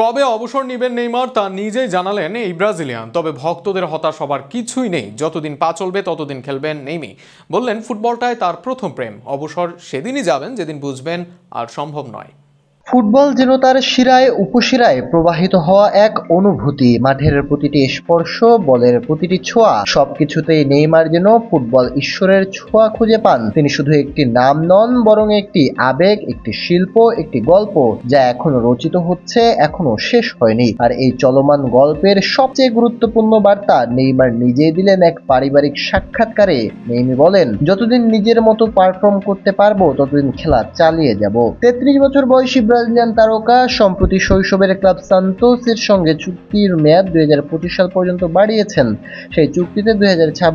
কবে অবসর নেবেন নেইমার তা নিজেই জানালেন এই ব্রাজিলিয়ান। তবে ভক্তদের হতাশ হবার কিছুই নেই। যতদিন পা চলবে, ততদিন খেলবেন নেইমি। বললেন ফুটবলটায় তার প্রথম প্রেম। অবসর সেদিনই যাবেন, যেদিন বুঝবেন আর সম্ভব নয়। ফুটবল যেন তার শিরায়, উপশিরায় প্রবাহিত হওয়া এক অনুভূতি। মাঠের প্রতিটি স্পর্শ, বলের প্রতিটি ছোঁয়া, সবকিছুতেই নেইমার যেন ফুটবল ঈশ্বরের ছোঁয়া খুঁজে পান। তিনি শুধু একটি নাম নন, বরং একটি আবেগ, একটি শিল্প, একটি গল্প, যা এখনও রচিত হচ্ছে, এখনও শেষ হয়নি। আর এই চলমান গল্পের সবচেয়ে গুরুত্বপূর্ণ বার্তা নেইমার নিজেই দিলেন এক পারিবারিক সাক্ষাৎকারে। নেইমি বলেন, যতদিন নিজের মতো পারফর্ম করতে পারব, ততদিন খেলা চালিয়ে যাব। তেত্রিশ বছর বয়সী ব্রাজিলিয়ান তারকা, সম্প্রতি শৈশবের ক্লাব সান্তোসের সঙ্গে চুক্তির মেয়াদ দুই সাল পর্যন্ত বাড়িয়েছেন। সেই চুক্তিতে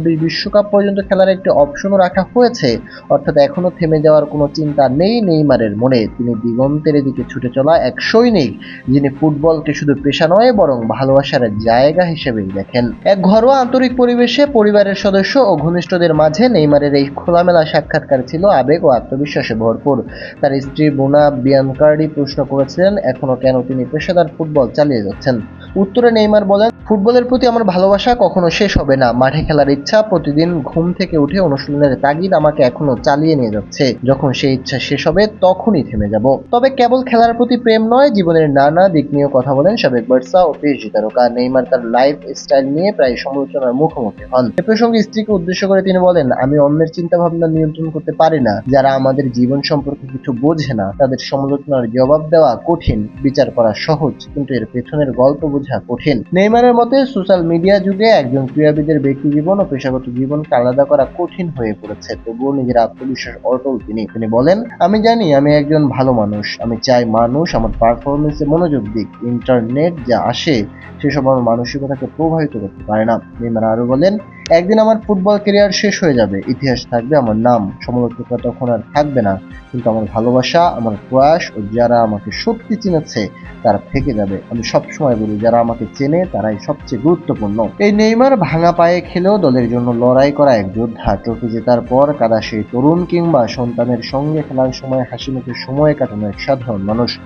দুই বিশ্বকাপ পর্যন্ত খেলার একটি অপশনও রাখা হয়েছে। অর্থাৎ এখনও থেমে যাওয়ার কোনো চিন্তা নেই নেইমারের মনে। তিনি দিগন্তের দিকে ছুটে চলা এক সৈনিক, যিনি ফুটবলকে শুধু পেশা নয়, বরং ভালোবাসার জায়গা হিসেবে দেখেন। এক ঘরোয়া আন্তরিক পরিবেশে পরিবারের সদস্য ও ঘনিষ্ঠদের মাঝে নেইমারের এই খোলামেলা সাক্ষাৎকার ছিল আবেগ ও আত্মবিশ্বাসে ভরপুর। তার স্ত্রী বোনা বিয়ানকার্ডি প্রশ্ন করেছিলেন এখনও কেন তিনি পেশাদার ফুটবল চালিয়ে যাচ্ছেন? উত্তরে নেইমার বলেন, ফুটবলের প্রতি আমার ভালোবাসা কখনো শেষ হবে না। মাঠে খেলার ইচ্ছা প্রতিদিন ঘুম থেকে উঠে অনুশীলনের তাগিদ আমাকে এখনও চালিয়ে নিয়ে যাচ্ছে। যখন সেই ইচ্ছা শেষ হবে, তখনই থেমে যাব। তবে কেবল খেলার প্রতি প্রেম নয়, জীবনের নানা দিক নিয়েও কথা বলেন সাবেক বার্সা ও পিএসজি তারকা নেইমার তার লাইফ স্টাইল নিয়ে প্রায় সমালোচনার মুখোমুখি হন। এ প্রসঙ্গে স্ত্রীকে উদ্দেশ্য করে তিনি বলেন, আমি অন্যের চিন্তা ভাবনা নিয়ন্ত্রণ করতে পারি না। যারা আমাদের জীবন সম্পর্কে কিছু বোঝে না, তাদের সমালোচনার জবাব দেওয়া কঠিন। বিচার করা সহজ, কিন্তু এর পেছনের গল্প বোঝা কঠিন। নেইমারের মতে, সোশ্যাল মিডিয়া যুগে একজন ক্রীড়াবিদের ব্যক্তি জীবন ও পেশাগত জীবনকে আলাদা করা কঠিন হয়ে পড়েছে, তবুও নিজের আত্মবিশ্বাস অটল তিনি। তিনি বলেন, আমি জানি আমি একজন ভালো মানুষ, আমি চাই মানুষ আমার পারফরমেন্সে মনোযোগ দিক ইন্টারনেট যা আসে সেসব আমার মানসিকতাকে প্রভাবিত করতে পারে না। নেইমার আরও বলেন একদিন আমার ফুটবল ক্যারিয়ার শেষ হয়ে যাবে। ইতিহাস থাকবে, আমার নাম, সমালোচকরা তখন আর থাকবে না। কিন্তু আমার ভালোবাসা, আমার প্রয়াস ও যারা আমাকে সত্যি চিনেছে, তারা থেকে যাবে। আমি সবসময় বলি, যারা আমাকে চেনে, তারাই সবচেয়ে গুরুত্বপূর্ণ। এই নেইমার ভাঙা পায়ে খেলেও দলের জন্য লড়াই করা এক যোদ্ধা। ট্রফি জেতার পর কাদা সেই তরুণ কিংবা সন্তানের সঙ্গে খেলার সময় হাসি মুখে সময় কাটানো এক সাধারণ মানুষ।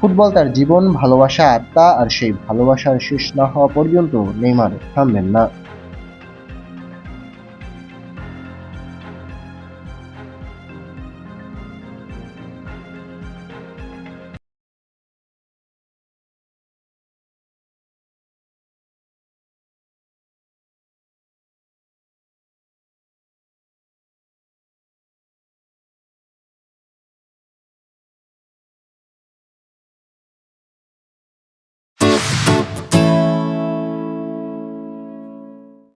ফুটবল তার জীবন, ভালোবাসা, আত্মা, আর সেই ভালোবাসার শেষ না হওয়া পর্যন্ত নেইমার থামবেন না।